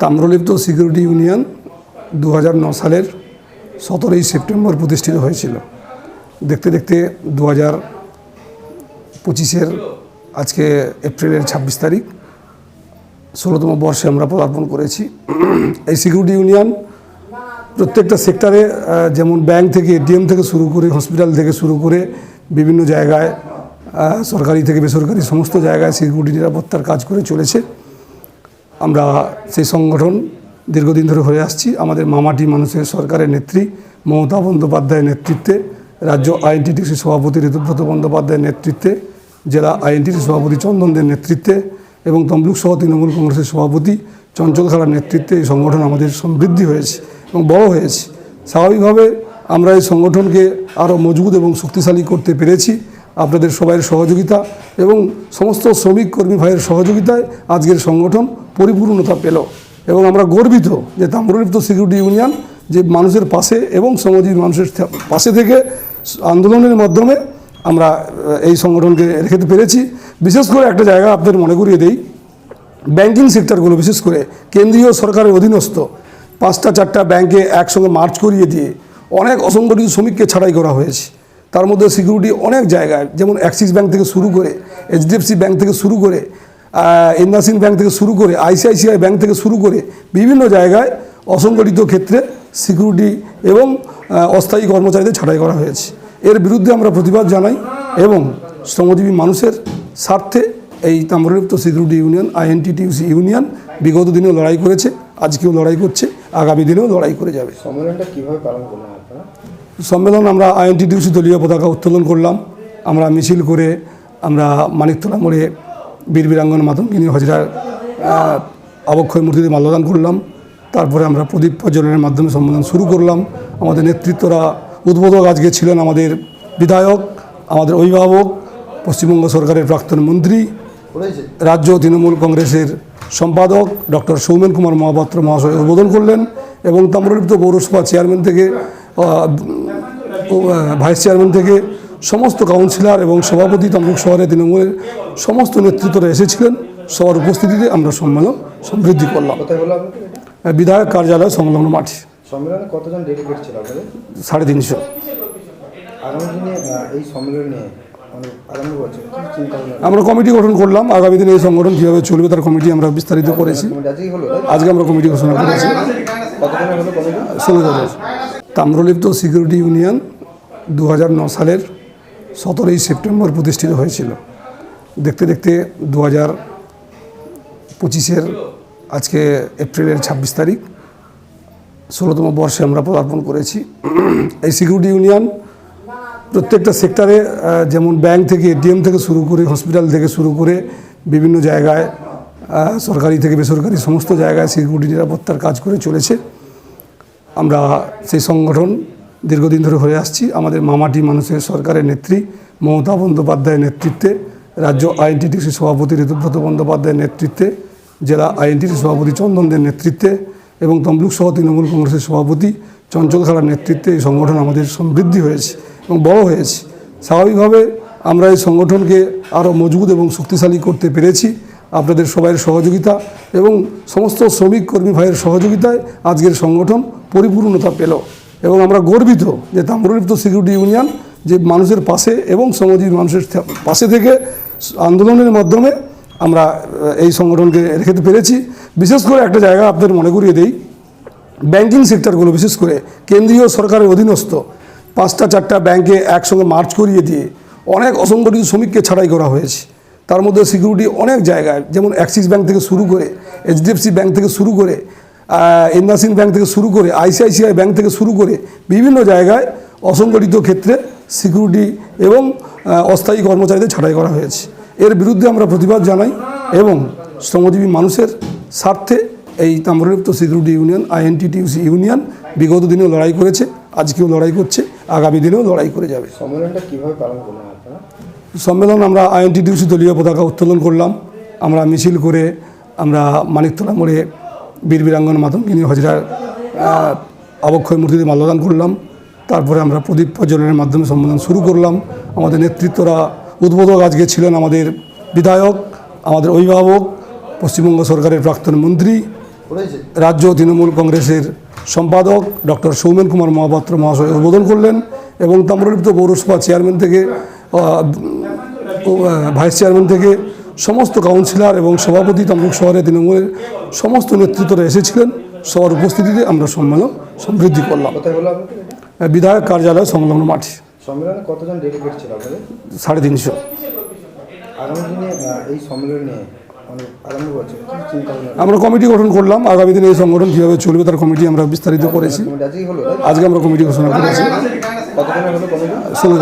Tamralipta security union দু সালের সতেরোই সেপ্টেম্বর প্রতিষ্ঠিত হয়েছিল। দেখতে দেখতে দু হাজার পঁচিশের আজকে এপ্রিলের ছাব্বিশ তারিখ, ষোলোতম বর্ষে আমরা পদার্পণ করেছি। এই সিকিউরিটি ইউনিয়ন প্রত্যেকটা সেক্টরে যেমন ব্যাংক থেকে এটিএম থেকে শুরু করে, হসপিটাল থেকে শুরু করে, বিভিন্ন জায়গায় সরকারি থেকে বেসরকারি, সমস্ত জায়গায় সিকিউরিটি নিরাপত্তার কাজ করে চলেছে। আমরা সেই সংগঠন দীর্ঘদিন ধরে হয়ে আসছি। আমাদের মামাটি মানুষের সরকারের নেত্রী, মমতা বন্দ্যোপাধ্যায়ের নেতৃত্বে, রাজ্য আইএনটিটিসি সভাপতি ঋতুব্রত বন্দ্যোপাধ্যায়ের নেতৃত্বে, জেলা আইএনটিসি সভাপতি চন্দনদের নেতৃত্বে এবং তমলুক সহ তৃণমূল কংগ্রেসের সভাপতি চঞ্চল খাড়ার নেতৃত্বে এই সংগঠন আমাদের সমৃদ্ধি হয়েছে এবং বড় হয়েছে। স্বাভাবিকভাবে আমরা এই সংগঠনকে আরও মজবুত এবং শক্তিশালী করতে পেরেছি। আপনাদের সবাইয়ের সহযোগিতা এবং সমস্ত শ্রমিক কর্মী ভাইয়ের সহযোগিতায় আজকের সংগঠন পরিপূর্ণতা পেল। এবং আমরা গর্বিত যে তাম্রলিপ্ত সিকিউরিটি ইউনিয়ন যে মানুষের পাশে এবং শ্রমজীবী মানুষের পাশে থেকে আন্দোলনের মাধ্যমে আমরা এই সংগঠনকে রেখে পেরেছি। বিশেষ করে একটা জায়গা আপনাদের মনে করিয়ে দেই। ব্যাংকিং সেক্টরগুলো বিশেষ করে কেন্দ্রীয় সরকারের অধীনস্থ পাঁচটা, চারটা ব্যাংকে একসঙ্গে মার্চ করিয়ে দিয়ে অনেক অসংগঠিত শ্রমিককে ছাড়াই করা হয়েছে। তার মধ্যে সিকিউরিটি অনেক জায়গায়, যেমন অ্যাক্সিস ব্যাংক থেকে শুরু করে এইচডিএফসি ব্যাংক থেকে শুরু করে ইন্দাসিন ব্যাংক থেকে শুরু করে আইসিআইসিআই ব্যাংক থেকে শুরু করে বিভিন্ন জায়গায় অসংগঠিত ক্ষেত্রে সিকিউরিটি এবং অস্থায়ী কর্মচারীদের ছাঁটাই করা হয়েছে। এর বিরুদ্ধে আমরা প্রতিবাদ জানাই এবং শ্রমজীবী মানুষের স্বার্থে এই Tamralipta security union INTTUC union বিগত দিনেও লড়াই করেছে, আজকেও লড়াই করছে, আগামী দিনেও লড়াই করে যাবে। সম্মেলনটা কীভাবে পালন করলেন আপনারা? সম্মেলন আমরা আইএনটিটিউসি দলীয় পতাকা উত্তোলন করলাম। আমরা মিছিল করে আমরা মানিকতলা মোড়ে বীর বীরাঙ্গন মাতঙ্গিনী হজরার অবক্ষয় মূর্তিতে মাল্যদান করলাম। তারপরে আমরা প্রদীপ প্রজ্বলনের মাধ্যমে সম্মেলন শুরু করলাম। আমাদের নেতৃত্বরা উদ্বোধক আজকে ছিলেন আমাদের বিধায়ক, আমাদের অভিভাবক, পশ্চিমবঙ্গ সরকারের প্রাক্তন মন্ত্রী, রাজ্য তৃণমূল কংগ্রেসের সম্পাদক ডক্টর সৌমেন কুমার মহাপাত্র মহাশয় উদ্বোধন করলেন এবং তাম্রলিপ্ত পৌরসভা চেয়ারম্যান থেকে ভাইস চেয়ারম্যান থেকে সমস্ত কাউন্সিলর এবং সভাপতি তমলুক শহরে তৃণমূলের সমস্ত নেতৃত্বরা এসেছিলেন। সবার উপস্থিতিতে আমরা সম্মেলন সমৃদ্ধি করলাম। বিধায়ক কার্যালয় সংলগ্ন মাঠে। সম্মেলনে কতজন ডেলিগেট ছিল আপনাদের? সাড়ে তিনশো। আগামী দিনে এই সম্মেলন নিয়ে মানে আমরা কমিটি গঠন করলাম। আগামী দিনে এই সংগঠন কীভাবে চলবে তার কমিটি আমরা বিস্তারিত করেছি? আজকে আমরা কমিটি ঘোষণা করেছি। ষোলো তাম্রলিপ্ত সিকিউরিটি ইউনিয়ন দু সালের সতেরোই সেপ্টেম্বর প্রতিষ্ঠিত হয়েছিল। দেখতে দেখতে দু হাজার পঁচিশের আজকে এপ্রিলের ছাব্বিশ তারিখ, ষোলোতম বর্ষে আমরা পদার্পণ করেছি। এই সিকিউরিটি ইউনিয়ন প্রত্যেকটা সেক্টরে যেমন ব্যাংক থেকে এটিএম থেকে শুরু করে, হসপিটাল থেকে শুরু করে, বিভিন্ন জায়গায় সরকারি থেকে বেসরকারি সমস্ত জায়গায় সিকিউরিটি নিরাপত্তার কাজ করে চলেছে। আমরা সেই সংগঠন দীর্ঘদিন ধরে হয়ে আসছি। আমাদের মামাটি মানুষের সরকারের নেত্রী, মমতা বন্দ্যোপাধ্যায়ের নেতৃত্বে, রাজ্য আইএনটিটিসি সভাপতি ঋতুব্রত বন্দ্যোপাধ্যায়ের নেতৃত্বে, জেলা আইএনটিসি সভাপতি চন্দনদের নেতৃত্বে এবং তমলুক সহ তৃণমূল কংগ্রেসের সভাপতি চঞ্চল খাড়ার নেতৃত্বে এই সংগঠন আমাদের সমৃদ্ধি হয়েছে এবং বড় হয়েছে। স্বাভাবিকভাবে আমরা এই সংগঠনকে আরও মজবুত এবং শক্তিশালী করতে পেরেছি। আপনাদের সবাইয়ের সহযোগিতা এবং সমস্ত শ্রমিক কর্মী ভাইয়ের সহযোগিতায় আজকের সংগঠন পরিপূর্ণতা পেল। এবং আমরা গর্বিত যে তাম্রলিপ্ত সিকিউরিটি ইউনিয়ন যে মানুষের পাশে এবং শ্রমজীবী মানুষের পাশে থেকে আন্দোলনের মাধ্যমে আমরা এই সংগঠনকে রেখে পেরেছি। বিশেষ করে একটা জায়গা আপনাদের মনে করিয়ে দেই। ব্যাংকিং সেক্টরগুলো বিশেষ করে কেন্দ্রীয় সরকারের অধীনস্থ পাঁচটা চারটা ব্যাংকে একসঙ্গে মার্চ করিয়ে দিয়ে অনেক অসংগঠিত শ্রমিককে ছাড়াই করা হয়েছে। তার মধ্যে সিকিউরিটি অনেক জায়গায়, যেমন অ্যাক্সিস ব্যাংক থেকে শুরু করে এইচডিএফসি ব্যাংক থেকে শুরু করে ইন্দাসিন ব্যাংক থেকে শুরু করে আইসিআইসিআই ব্যাংক থেকে শুরু করে বিভিন্ন জায়গায় অসংগঠিত ক্ষেত্রে সিকিউরিটি এবং অস্থায়ী কর্মচারীদের ছাঁটাই করা হয়েছে। এর বিরুদ্ধে আমরা প্রতিবাদ জানাই এবং শ্রমজীবী মানুষের স্বার্থে এই Tamralipta security union INTTUC union বিগত দিনেও লড়াই করেছে, আজকেও লড়াই করছে, আগামী দিনেও লড়াই করে যাবে। সম্মেলনটা কীভাবে পালন করলেন আপনারা? সম্মেলন আমরা আইএনটিটিউসি দলীয় পতাকা উত্তোলন করলাম। আমরা মিছিল করে আমরা মানিকতলা মোড়ে বীর বীরাঙ্গন মাতঙ্গিনী হজরার অবক্ষয় মূর্তিতে মাল্যদান করলাম। তারপরে আমরা প্রদীপ প্রজ্বলনের মাধ্যমে সম্মেলন শুরু করলাম। আমাদের নেতৃত্বরা উদ্বোধক আজকে ছিলেন আমাদের বিধায়ক, আমাদের অভিভাবক, পশ্চিমবঙ্গ সরকারের প্রাক্তন মন্ত্রী, রাজ্য তৃণমূল কংগ্রেসের সম্পাদক ডক্টর সৌমেন কুমার মহাপাত্র মহাশয় উদ্বোধন করলেন এবং তাম্রলিপ্ত পৌরসভা চেয়ারম্যান থেকে ভাইস চেয়ারম্যান থেকে সমস্ত কাউন্সিলর এবং সভাপতি তমলুক শহরে তৃণমূলের সমস্ত নেতৃত্বরা এসেছিলেন। সবার উপস্থিতিতে আমরা সম্মেলন সমৃদ্ধি করলাম? বিধায়ক কার্যালয় সংলগ্ন মাঠে। সম্মেলনে কতজন ডেলিগেট ছিল সাড়ে তিনশো। এই সম্মেলন মানে আমরা কমিটি গঠন করলাম। আগামী দিনে এই সংগঠন কীভাবে চলবে তার কমিটি আমরা বিস্তারিত করেছি? আজকে আমরা কমিটি ঘোষণা করেছি। ষোলো